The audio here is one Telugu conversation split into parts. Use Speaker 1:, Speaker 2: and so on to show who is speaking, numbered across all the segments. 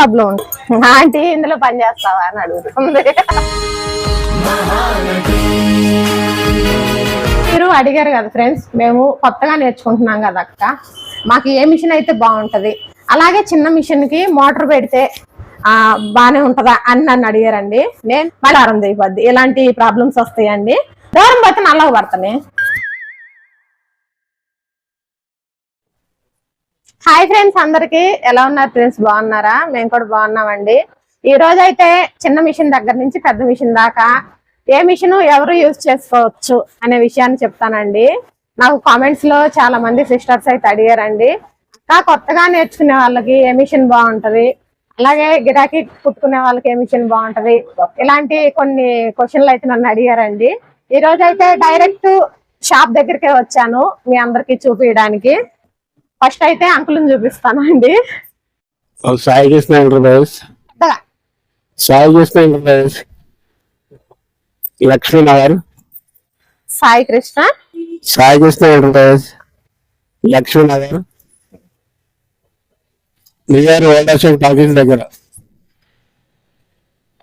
Speaker 1: ప్రాబ్లం ఆంటీ ఇందులో పని చేస్తావా అని అడుగుతుంది. మీరు అడిగారు కదా ఫ్రెండ్స్ మేము కొత్తగా నేర్చుకుంటున్నాం కదా అక్క. మాకు ఏ మిషన్ అయితే బాగుంటది? అలాగే చిన్న మిషన్కి మోటార్ పెడితే ఆ బానే ఉంటదా అని నన్ను అడిగారండి. నేను మళ్ళీ ఆరంభ ఇలాంటి ప్రాబ్లమ్స్ వస్తాయండి? దూరం పోతే నల్లగా పడతానే. హాయ్ ఫ్రెండ్స్ అందరికి. ఎలా ఉన్నారు ఫ్రెండ్స్? బాగున్నారా? మేము కూడా బాగున్నామండి. ఈ రోజు అయితే చిన్న మిషన్ దగ్గర నుంచి పెద్ద మిషన్ దాకా ఏ మిషన్ ఎవరు యూజ్ చేసుకోవచ్చు అనే విషయాన్ని చెప్తానండి. నాకు కామెంట్స్లో చాలా మంది సిస్టర్స్ అయితే అడిగారండి. అక్క కొత్తగా నేర్చుకునే వాళ్ళకి ఏ మిషన్ బాగుంటది? అలాగే గిరాకీ కుట్టుకునే వాళ్ళకి ఏ మిషన్ బాగుంటది? ఇలాంటి కొన్ని క్వశ్చన్లు అయితే నన్ను అడిగారండి. ఈ రోజు అయితే డైరెక్ట్ షాప్ దగ్గరికే వచ్చాను మీ అందరికి చూపించడానికి ఫస్ట్ అయితే అంకుల్ని చూపిస్తాను అండి
Speaker 2: ఓ Sai Krishna Sai Krishna enterprise Lakshminagar
Speaker 1: Sai Krishna.
Speaker 2: Sai Krishna enterprise Lakshminagar near ఓల్డర్షిప్ talkies దగ్గర.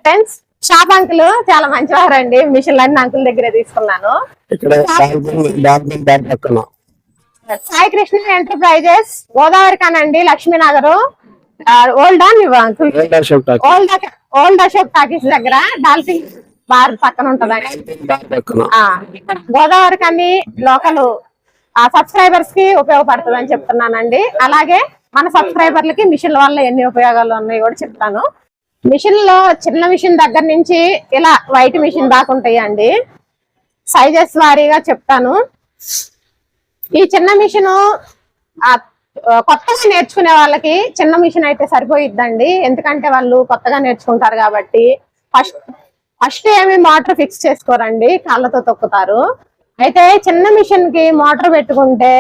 Speaker 1: ఫ్రెండ్స్ షాప్ అంకుల్ చాలా మంచివారండి. మిషన్ అన్ని అంకుల్ దగ్గరే తీసుకున్నాను.
Speaker 2: ఇక్కడ పక్కన.
Speaker 1: సాయి కృష్ణ ఎంటర్ప్రైజెస్ గోదావరి కానండి Lakshminagar old old old Ashok talkies దగ్గర డాల్ఫిన్ బార్ పక్కన ఉంటదండి గోదావరి కని లోకల్ ఆ సబ్స్క్రైబర్స్కి ఉపయోగపడుతుంది అని చెప్తున్నానండి. అలాగే మన సబ్స్క్రైబర్లకి మిషన్ల వల్ల ఎన్ని ఉపయోగాలు ఉన్నాయి కూడా చెప్తాను. మిషన్లో చిన్న మిషన్ దగ్గర నుంచి ఇలా వైట్ మిషన్ దాకా ఉంటాయండి. సైజెస్ వారీగా చెప్తాను. ఈ చిన్న మిషన్ కొత్తగా నేర్చుకునే వాళ్ళకి చిన్న మిషన్ అయితే సరిపోయిద్దండి. ఎందుకంటే వాళ్ళు కొత్తగా నేర్చుకుంటారు కాబట్టి. ఫస్ట్ ఫస్ట్ ఏమి మోటార్ ఫిక్స్ చేసుకోరండి. కాళ్ళతో తొక్కుతారు. అయితే చిన్న మిషన్కి మోటార్ పెట్టుకుంటే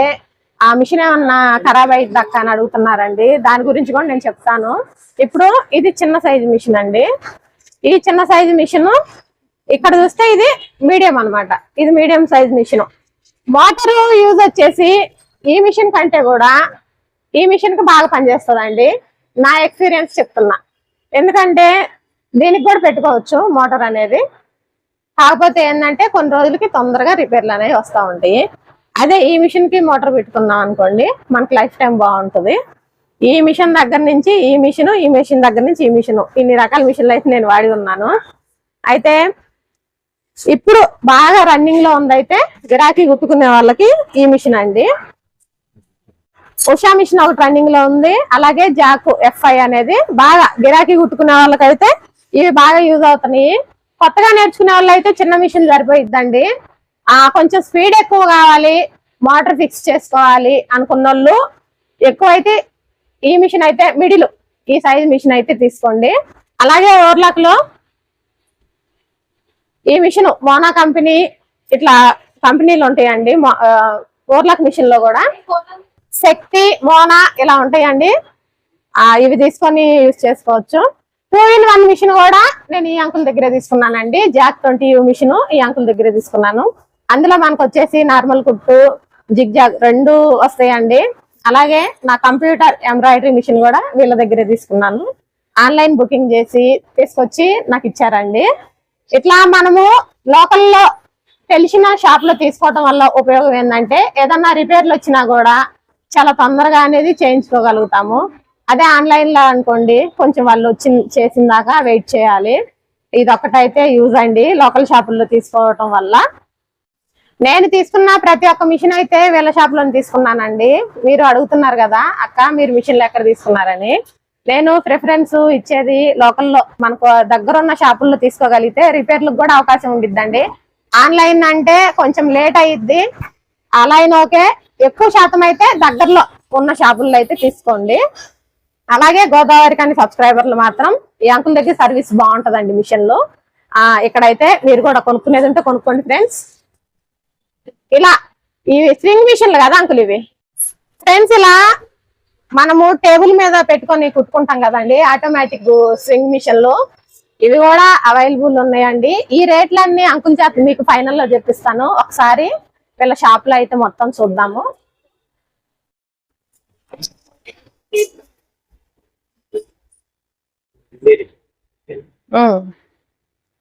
Speaker 1: ఆ మిషన్ ఏమన్నా ఖరాబ్ అయ్యిద్ది అక్క అని అడుగుతున్నారండి. దాని గురించి కూడా నేను చెప్తాను. ఇప్పుడు ఇది చిన్న సైజు మిషన్ అండి. ఈ చిన్న సైజు మిషన్ ఇక్కడ చూస్తే ఇది మీడియం అన్నమాట. ఇది medium size machine. Water use వచ్చేసి ఈ మిషన్ కంటే కూడా ఈ మిషన్కి బాగా పనిచేస్తుందండి. నా ఎక్స్పీరియన్స్ చెప్తున్నా. ఎందుకంటే దీనికి కూడా పెట్టుకోవచ్చు మోటార్ అనేది. కాకపోతే ఏంటంటే కొన్ని రోజులకి తొందరగా రిపేర్లు అనేవి వస్తూ ఉంటాయి. అదే ఈ మిషన్కి మోటార్ పెట్టుకున్నాం అనుకోండి మనకి లైఫ్ టైం బాగుంటుంది. ఈ మిషన్ దగ్గర నుంచి ఈ మిషన్ ఈ మిషన్ దగ్గర నుంచి ఈ మిషన్ ఇన్ని రకాల మిషన్లు అయితే నేను వాడి ఉన్నాను. అయితే ఇప్పుడు బాగా రన్నింగ్లో ఉందైతే గిరాకీ కుట్టుకునే వాళ్ళకి ఈ మిషన్ అండి. ఉషా మిషన్ ఒకటి రన్నింగ్లో ఉంది. అలాగే జాకు ఎఫ్ఐ అనేది బాగా గిరాకీ కుట్టుకునే వాళ్ళకైతే ఇవి బాగా యూజ్ అవుతున్నాయి. కొత్తగా నేర్చుకునే వాళ్ళు అయితే చిన్న మిషన్ సరిపోయిద్దండి. ఆ కొంచెం స్పీడ్ ఎక్కువ కావాలి మోటార్ ఫిక్స్ చేసుకోవాలి అనుకున్న వాళ్ళు ఎక్కువైతే ఈ మిషన్ అయితే మిడిల్ ఈ సైజ్ మిషన్ అయితే తీసుకోండి. అలాగే ఓర్లాక్లో ఈ మిషన్ మోనా కంపెనీ ఇట్లా కంపెనీలు ఉంటాయండి. ఓర్లక్ మిషన్లో కూడా. శక్తి మోనా ఇలా ఉంటాయండి. ఇవి తీసుకొని యూజ్ చేసుకోవచ్చు. టూ ఇన్ వన్ మిషన్ కూడా నేను ఈ అంకుల్ దగ్గర తీసుకున్నానండి. జాక్ ట్వంటీ యూ మిషన్ ఈ అంకుల్ దగ్గర తీసుకున్నాను. అందులో మనకు వచ్చేసి నార్మల్ కుట్టు జిగ్ జాగ్ రెండు వస్తాయండి. అలాగే నా కంప్యూటర్ ఎంబ్రాయిడరీ మిషన్ కూడా వీళ్ళ దగ్గరే తీసుకున్నాను. ఆన్లైన్ బుకింగ్ చేసి తీసుకొచ్చి నాకు ఇచ్చారండి. ఇట్లా మనము లోకల్లో తెలిసిన షాప్లో వల్ల ఉపయోగం ఏంటంటే ఏదన్నా రిపేర్లు వచ్చినా కూడా చాలా తొందరగా అనేది చేయించుకోగలుగుతాము. అదే ఆన్లైన్లో అనుకోండి కొంచెం వాళ్ళు వచ్చి చేసిన దాకా వెయిట్ చేయాలి. ఇది ఒకటైతే యూజ్ అండి లోకల్ షాపుల్లో తీసుకోవటం వల్ల. నేను తీసుకున్న ప్రతి ఒక్క మిషన్ అయితే వీళ్ళ షాప్లో తీసుకున్నానండి. మీరు అడుగుతున్నారు కదా అక్క మీరు మిషన్లు ఎక్కడ తీసుకున్నారని. నేను ప్రిఫరెన్స్ ఇచ్చేది లోకల్లో. మనకు దగ్గర ఉన్న షాపుల్లో తీసుకోగలిగితే రిపేర్లకు కూడా అవకాశం ఉండిద్దండి. ఆన్లైన్ అంటే కొంచెం లేట్ అయ్యిద్ది ఆన్లైన్ ఓకే. ఎక్కువ శాతం అయితే దగ్గరలో ఉన్న షాపుల్లో అయితే తీసుకోండి. అలాగే గోదావరి కానీ సబ్స్క్రైబర్లు మాత్రం ఈ అంకుల్ దగ్గర సర్వీస్ బాగుంటుందండి మిషన్లో. ఆ ఇక్కడైతే మీరు కూడా కొనుక్కునేది ఉంటే కొనుక్కోండి ఫ్రెండ్స్ ఇలా ఇవి స్వింగ్ మిషన్లు కదా అంకుల్ ఇవి? ఫ్రెండ్స్ ఇలా మనము టేబుల్ మీద పెట్టుకొని కుట్టుకుంటాం కదండి ఆటోమేటిక్ స్వింగ్ మిషన్లు ఇవి కూడా అవైలబుల్ ఉన్నాయండి. ఈ రేట్లన్నీ అంకుల్ చేత మీకు ఫైనల్లో చెప్పిస్తాను. ఒకసారి వీళ్ళ షాప్లో అయితే మొత్తం చూద్దాము.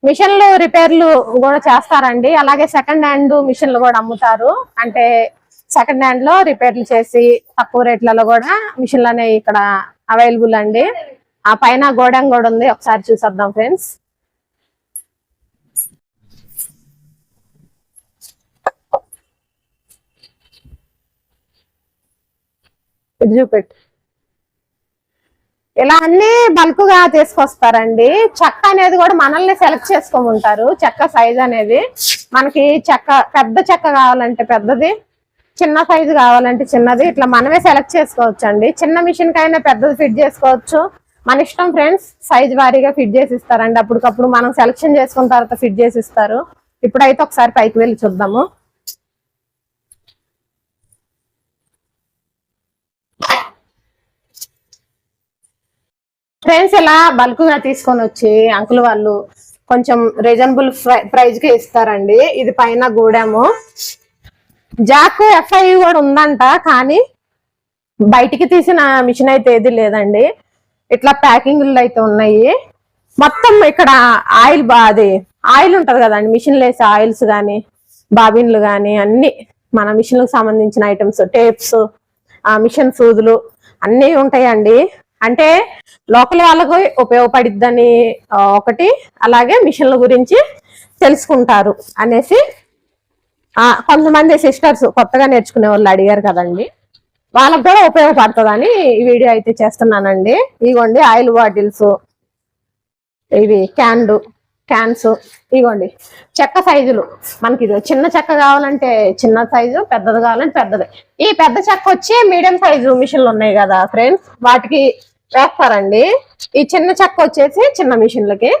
Speaker 1: మిషన్లు రిపేర్లు కూడా చేస్తారండి. అలాగే సెకండ్ హ్యాండ్ మిషన్లు కూడా అమ్ముతారు. అంటే సెకండ్ హ్యాండ్లో రిపేర్లు చేసి తక్కువ రేట్లలో కూడా మిషన్లు అనేవి ఇక్కడ అవైలబుల్ అండి. ఆ పైన గోడెం కూడా ఉంది. ఒకసారి చూసేద్దాం ఫ్రెండ్స్ ఇది చూపెట్టు. ఇలా అన్ని బల్క్గా తీసుకొస్తారండి. చెక్క అనేది కూడా మనల్ని సెలెక్ట్ చేసుకోమంటారు. చెక్క సైజ్ అనేది. మనకి చెక్క పెద్ద చెక్క కావాలంటే పెద్దది. చిన్న సైజు కావాలంటే చిన్నది. ఇట్లా మనమే సెలెక్ట్ చేసుకోవచ్చు అండి చిన్న మిషన్ కైనా పెద్దది ఫిట్ చేసుకోవచ్చు. మన ఇష్టం ఫ్రెండ్స్ సైజ్ వారీగా ఫిట్ చేసి ఇస్తారండి అప్పటికప్పుడు మనం సెలెక్షన్ చేసుకున్న తర్వాత ఫిట్ చేసి ఇస్తారు ఇప్పుడైతే ఒకసారి పైకి వెళ్ళి చూద్దాము. ఫ్రెండ్స్ ఇలా బల్క్గా తీసుకొని వచ్చి అంకుల్ వాళ్ళు కొంచెం రీజనబుల్ ప్రైజ్కి ఇస్తారండి. ఇది పైన గూడెము. జాక్ ఎఫ్ఐ కూడా ఉందంట కానీ బయటికి తీసిన మిషన్ అయితే ఏది లేదండి. ఇట్లా ప్యాకింగ్లు అయితే ఉన్నాయి. మొత్తం ఇక్కడ ఆయిల్ బా అది ఆయిల్ ఉంటది కదండి మిషన్ వేసే ఆయిల్స్ కానీ బాబిన్లు కానీ అన్ని మన మిషన్లకు సంబంధించిన ఐటమ్స్ టేప్స్ ఆ మిషన్ సూదులు అన్నీ ఉంటాయండి. అంటే లోకల్ వాళ్ళకు ఉపయోగపడిద్దని ఒకటి అలాగే మిషన్ల గురించి తెలుసుకుంటారు అనేసి కొంతమంది సిస్టర్స్ కొత్తగా నేర్చుకునే వాళ్ళు అడిగారు కదండి. వాళ్ళకు కూడా ఉపయోగపడుతుందని ఈ వీడియో అయితే చేస్తున్నానండి. ఇగోండి ఆయిల్ బాటిల్స్ ఇవి క్యాన్లు క్యాన్స్ ఇగోండి. చెక్క సైజులు. మనకి ఇది చిన్న చెక్క కావాలంటే చిన్న సైజు పెద్దది కావాలంటే పెద్దది. ఈ పెద్ద చెక్క వచ్చి మీడియం సైజు మిషన్లు ఉన్నాయి కదా ఫ్రెండ్స్ వాటికి వేస్తారండి. ఈ చిన్న చెక్క వచ్చేసి చిన్న మిషన్లకి.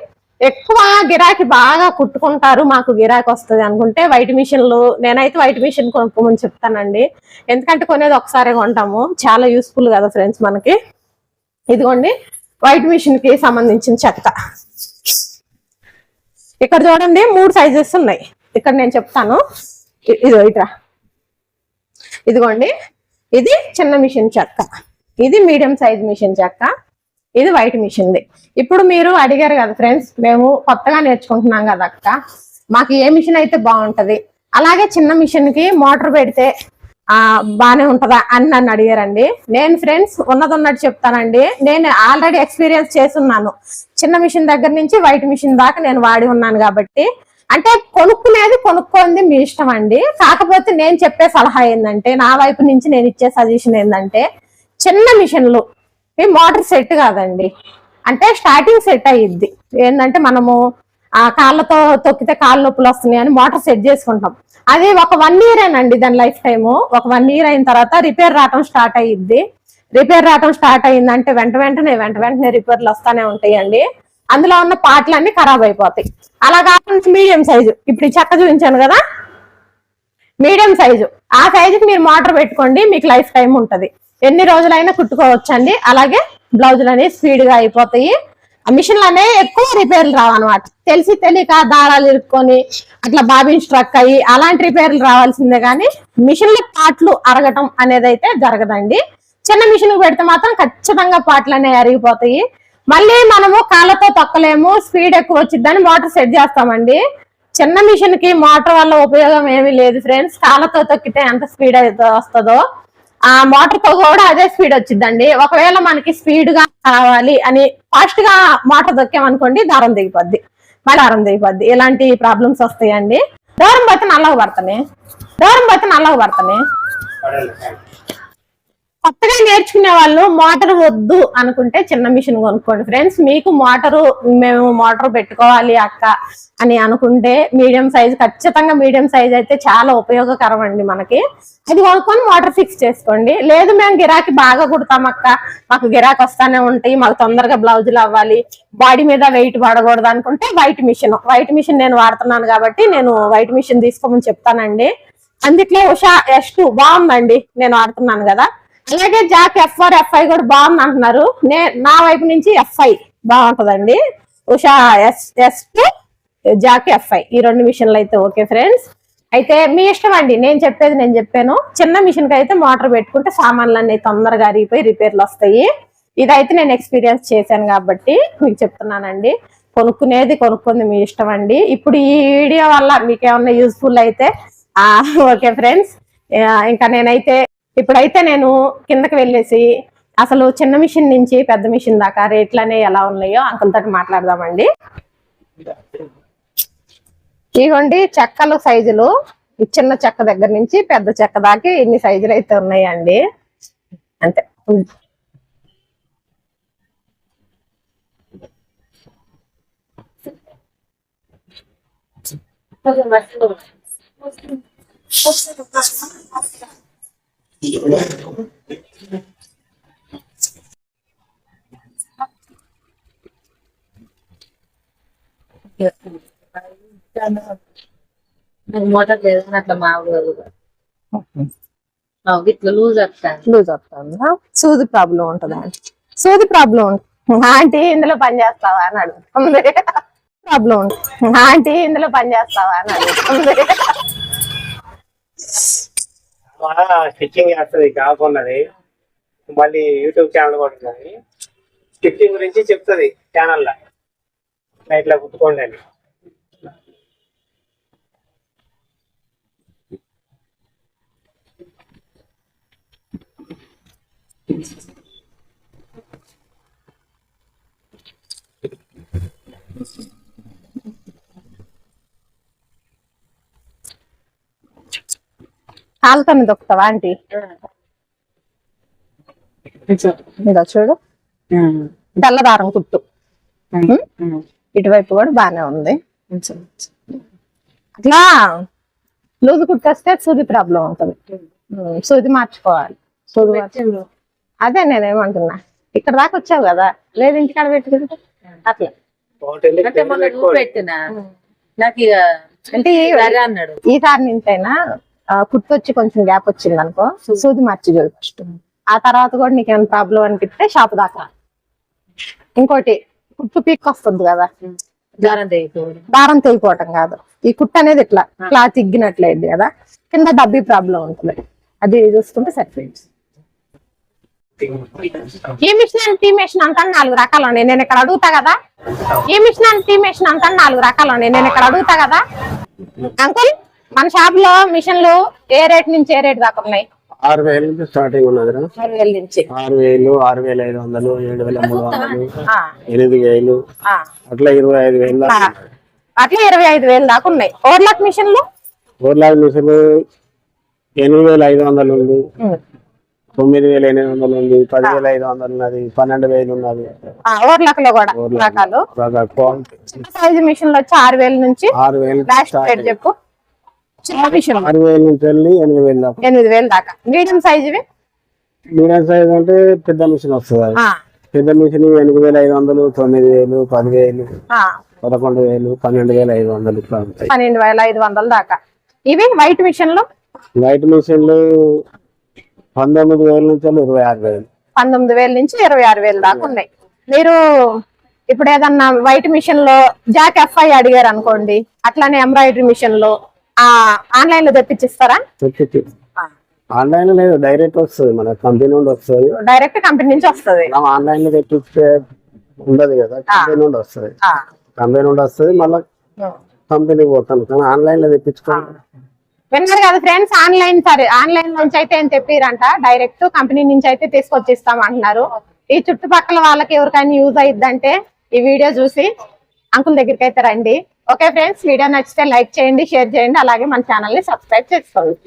Speaker 1: ఎక్కువ గిరాకీ బాగా కుట్టుకుంటారు మాకు గిరాకీ వస్తుంది అనుకుంటే వైట్ మిషన్లు నేనైతే వైట్ మిషన్ కొనుక్కోమని చెప్తానండి. ఎందుకంటే కొనేది ఒకసారి కొంటాము. చాలా యూస్ఫుల్ కదా ఫ్రెండ్స్ మనకి. ఇదిగోండి వైట్ మిషన్కి సంబంధించిన చెక్క ఇక్కడ చూడండి మూడు సైజెస్ ఉన్నాయి. ఇక్కడ నేను చెప్తాను. ఇ- ఇట్రా ఇదిగోండి ఇది చిన్న మిషన్ చెక్క ఇది మీడియం సైజ్ మిషన్ చెక్క ఇది వైట్ మిషన్ది. ఇప్పుడు మీరు అడిగారు కదా ఫ్రెండ్స్ మేము కొత్తగా నేర్చుకుంటున్నాం కదా అక్క. మాకు ఏ మిషన్ అయితే బాగుంటది? అలాగే చిన్న మిషన్కి మోటార్ పెడితే ఆ బానే ఉంటదా అని నన్ను అడిగారండి. నేను ఫ్రెండ్స్ ఉన్నది ఉన్నట్టు చెప్తానండి. నేను ఆల్రెడీ ఎక్స్పీరియన్స్ చేస్తున్నాను. చిన్న మిషన్ దగ్గర నుంచి వైట్ మిషన్ దాకా నేను వాడి ఉన్నాను కాబట్టి. అంటే కొనుక్కునేది కొనుక్కోంది మీ ఇష్టం అండి. కాకపోతే నేను చెప్పే సలహా ఏంటంటే నా వైపు నుంచి నేను ఇచ్చే సజెషన్ ఏంటంటే చిన్న మిషన్లు. ఇవి మోటార్ సెట్ కాదండి. అంటే స్టార్టింగ్ సెట్ అయ్యిద్ది ఏంటంటే మనము ఆ కాళ్ళతో తొక్కితే కాళ్ళ నొప్పులు వస్తున్నాయి అని మోటార్ సెట్ చేసుకుంటాం. అది ఒక వన్ ఇయర్ ఏనండి దాని లైఫ్ టైము ఒక వన్ ఇయర్ అయిన తర్వాత రిపేర్ రావటం స్టార్ట్ అయ్యిద్ది రిపేర్ రావటం స్టార్ట్ అయ్యిందంటే వెంట వెంటనే వెంట వెంటనే రిపేర్లు వస్తానే ఉంటాయండి. అందులో ఉన్న పార్ట్లన్నీ ఖరాబ్ అయిపోతాయి. అలా కాకుండా మీడియం సైజు ఇప్పుడు చెక్క చూపించాను కదా? మీడియం సైజు ఆ సైజుకి మీరు మోటార్ పెట్టుకోండి మీకు లైఫ్ టైం ఉంటది. ఎన్ని రోజులైనా కుట్టుకోవచ్చండి. అలాగే బ్లౌజులు అనేవి స్పీడ్గా అయిపోతాయి. ఆ మిషన్లు అనేవి ఎక్కువ రిపేర్లు రావన్నమాట. తెలిసి తెలియక దారాలు ఇరుక్కొని అట్లా బాబిన్ స్ట్రక్ అయ్యి అలాంటి రిపేర్లు రావాల్సిందే కానీ మిషన్ల పాటలు అరగటం అనేది అయితే జరగదండి. చిన్న మిషన్ పెడితే మాత్రం ఖచ్చితంగా పాటలు అనేవి అరిగిపోతాయి. మళ్ళీ మనము కాళ్ళతో తొక్కలేము స్పీడ్ ఎక్కువ వచ్చిద్దని మోటార్ సెట్ చేస్తామండి. చిన్న మిషన్కి మోటార్ వల్ల ఉపయోగం ఏమీ లేదు ఫ్రెండ్స్. కాళ్ళతో తొక్కితే ఎంత స్పీడ్ అయితే వస్తుందో. ఆ మోటార్తో కూడా అదే స్పీడ్ వచ్చిందండి. ఒకవేళ మనకి స్పీడ్గా కావాలి అని ఫాస్ట్గా మోటార్ దొక్కామనుకోండి దారం దిగిపోద్ది. మళ్ళీ దారం దిగిపోద్ది. ఇలాంటి ప్రాబ్లమ్స్ వస్తాయండి? దూరం పోతే నల్లగా పడతానే? దూరం పోతే నల్లగా పడతానే? కొత్తగా నేర్చుకునే వాళ్ళు మోటార్ వద్దు అనుకుంటే చిన్న మిషన్ కొనుక్కోండి ఫ్రెండ్స్. మీకు మోటారు మేము మోటార్ పెట్టుకోవాలి అక్క అని అనుకుంటే మీడియం సైజ్ ఖచ్చితంగా మీడియం సైజ్ అయితే చాలా ఉపయోగకరం అండి మనకి. అది కొనుక్కొని మోటార్ ఫిక్స్ చేసుకోండి. లేదు మేము గిరాకీ బాగా కుడతాం అక్క. మాకు గిరాకీ వస్తానే ఉంటాయి మాకు తొందరగా బ్లౌజులు అవ్వాలి. బాడీ మీద వెయిట్ పడకూడదు అనుకుంటే వైట్ మిషన్ వైట్ మిషన్ నేను వాడుతున్నాను కాబట్టి నేను వైట్ మిషన్ తీసుకోమని చెప్తానండి. అందుకే ఉషా ఎస్ టూ బాగుందండి. నేను వాడుతున్నాను కదా. అలాగే జాక్ ఎఫ్ ఆర్ ఎఫ్ఐ కూడా బాగుంది అంటున్నారు. నే నా వైపు నుంచి ఎఫ్ఐ బాగుంటదండి. Usha S S to Jack F. I రెండు మిషన్లు అయితే ఓకే ఫ్రెండ్స్. అయితే మీ ఇష్టం అండి. నేను చెప్పేది నేను చెప్పాను. చిన్న మిషన్కి అయితే మోటార్ పెట్టుకుంటే సామాన్లు అన్ని తొందరగా అరిగిపోయి రిపేర్లు వస్తాయి. ఇదైతే నేను ఎక్స్పీరియన్స్ చేశాను కాబట్టి మీకు చెప్తున్నానండి. కొనుక్కునేది కొనుక్కుంది మీ ఇష్టం అండి. ఇప్పుడు ఈ వీడియో వల్ల మీకు ఏమన్నా యూస్ఫుల్ అయితే ఓకే ఫ్రెండ్స్. ఇంకా నేనైతే ఇప్పుడైతే నేను కిందకి వెళ్ళేసి అసలు చిన్న మిషన్ నుంచి పెద్ద మిషన్ దాకా రేట్లనే ఎలా ఉన్నాయో అంకుల్ తోటి మాట్లాడదామండి. ఇగోండి చెక్కలు సైజులు. చిన్న చెక్క దగ్గర నుంచి పెద్ద చెక్క దాకా ఇన్ని సైజులు అయితే ఉన్నాయండి. అంతే.
Speaker 3: మోటార్ లేదు కానీ అట్లా మామూలుగా ఇట్లా లూజ్ వస్తాను
Speaker 1: లూజ్ వస్తుందా సూది ప్రాబ్లం ఉంటుందా? సూది ప్రాబ్లం ఆంటీ ఇందులో పని చేస్తావా అని అడుగుతుంది. ప్రాబ్లం ఆంటీ ఇందులో పని చేస్తావా అని అడుగుతుంది.
Speaker 4: స్టిచ్చింగ్ చేస్తుంది కాకున్నది మళ్ళీ యూట్యూబ్ ఛానల్ కూడా ఉన్నది. స్టిచ్చింగ్ గురించి చెప్తుంది ఛానల్లో ఇట్లా ఇట్లా కుట్టుకోండి అని.
Speaker 1: కాలుతో దొక్కుతావా ఆంటీ? ఇదో చూడు. తెల్లదారం కుట్టు. ఇటువైపు కూడా బానే ఉంది. అట్లా లూజు కుట్టేస్తే సూది ప్రాబ్లం ఉమ్, సూది మార్చుకోవాలి. సూది అదే నేనేమంటున్నా. ఇక్కడ దాకా వచ్చావు కదా లేదు ఇంటికాడ పెట్టుకుంటే అట్లా.
Speaker 3: అంటే నాకు ఇక
Speaker 1: అంటే ఈ-
Speaker 3: సరే అన్నాడు
Speaker 1: ఈ కార్ నుంచైనా ఆ, కుట్టు వచ్చి కొంచెం గ్యాప్ వచ్చింది అనుకో సూది మార్చి చూడు ఫస్ట్ ఆ తర్వాత కూడా నీకు ఏమైనా ప్రాబ్లం అనిపిస్తే షాప్ దాకా. ఇంకోటి కుట్టు పీక్ వస్తుంది కదా.
Speaker 3: దారం
Speaker 1: తెగిపోవటం కాదు. ఈ కుట్టు అనేది ఇట్లా క్లాత్ ఇగ్గినట్లయింది కదా. కింద డబ్బీ ప్రాబ్లం ఉంటుంది. అది చూసుకుంటే సరిపోయింది ఈ మిషన్ అండ్ టీ మిషన్ అంతా నాలుగు రకాలు ఉన్నాయి. నేను ఇక్కడ అడుగుతా కదా. ఈ మిషన్ అండ్ టీ మిషన్ అంతా నాలుగు రకాలు ఉన్నాయి. నేను ఇక్కడ అడుగుతా కదా. అంకుల్ మన షాప్లో మిషన్లు ఏ రేట్ నుంచి ఏ రేట్ దాకా ఉన్నాయి?
Speaker 2: ఆరు వేల నుంచి స్టార్టింగ్ ఉన్నది.
Speaker 1: ఆరు వేల నుంచి.
Speaker 2: ఆరు వేలు ఆరు వేల ఐదు వందలు ఏడు వేల మూడు వందలు ఎనిమిది వేలు. అట్లా ఇరవై ఐదు వేలు
Speaker 1: ఆ. అట్లా ఇరవై ఐదు వేలు దాకా ఉన్నాయి. ఓవర్లాక్ మిషన్లు?
Speaker 2: ఊర్లాగ్ మిషన్ ఎనిమిది వేల ఐదు వందలు ఉంది. తొమ్మిది వేల ఎనిమిది వందలు ఉంది. పది వేల ఐదు వందలు ఉన్నది. పన్నెండు వేలు ఉన్నది.
Speaker 1: ఓవర్లాక్లో కూడా. రకాలు. సైజు మిషన్లు వచ్చి ఆరు వేల నుంచి?
Speaker 2: ఆరు వేలు
Speaker 1: చెప్పు. చిన్న మిషన్
Speaker 2: ఆరు వేల నుంచి వెళ్ళి ఎనిమిది వేలు దాకా.
Speaker 1: ఎనిమిది వేలు దాకా. మీడియం సైజువి
Speaker 2: మీడియం సైజ్ అంటే పెద్ద మిషన్ వస్తుంది. పెద్ద మిషన్ ఎనిమిది వేల ఐదు వందలు తొమ్మిది వేలు పది వేలు
Speaker 1: ఆ,
Speaker 2: పదకొండు వేలు పన్నెండు వేల ఐదు వందలు
Speaker 1: పన్నెండు వేల ఐదు వందల దాకా. ఇవి వైట్ మిషన్లు?
Speaker 2: వైట్ మిషన్లు పంతొమ్మిది వేల నుంచి ఇరవై ఆరు వేలు.
Speaker 1: పంతొమ్మిది వేల నుంచి ఇరవై ఆరు వేలు దాకా ఉన్నాయి. మీరు ఇప్పుడు ఏదన్నా వైట్ మిషన్లో జాక్ ఎఫ్ఐ అడిగారు అనుకోండి అట్లానే ఎంబ్రాయిడరీ మిషన్లో ఆన్లైన్లో తెప్పించిస్తారా?
Speaker 2: తెప్పించి. ఆన్లైన్ లేదు డైరెక్ట్ వస్తుంది మన కంపెనీ నుండి వస్తుంది.
Speaker 1: డైరెక్ట్ కంపెనీ నుంచి వస్తుంది.
Speaker 2: మనం ఆన్లైన్లో తెప్పిస్తే ఉండదు కదా కంపెనీ నుండి వస్తుంది. కంపెనీ నుండి వస్తుంది మళ్ళీ కంపెనీకి పోతాను కానీ ఆన్లైన్లో తెప్పించుకోవాలి
Speaker 1: విన్నారు కదా ఫ్రెండ్స్ ఆన్లైన్ సరే ఆన్లైన్ నుంచి అయితే ఏం తెప్పిరంట డైరెక్ట్ కంపెనీ నుంచి అయితే తీసుకొచ్చిస్తాం అంటున్నారు. ఈ చుట్టుపక్కల వాళ్ళకి ఎవరికైనా యూజ్ అయ్యిద్దంటే ఈ వీడియో చూసి అంకుల్ దగ్గరికి అయితే రండి. ఓకే ఫ్రెండ్స్ వీడియో నచ్చితే లైక్ చేయండి షేర్ చేయండి అలాగే మన ఛానల్ని సబ్స్క్రైబ్ చేసుకోండి.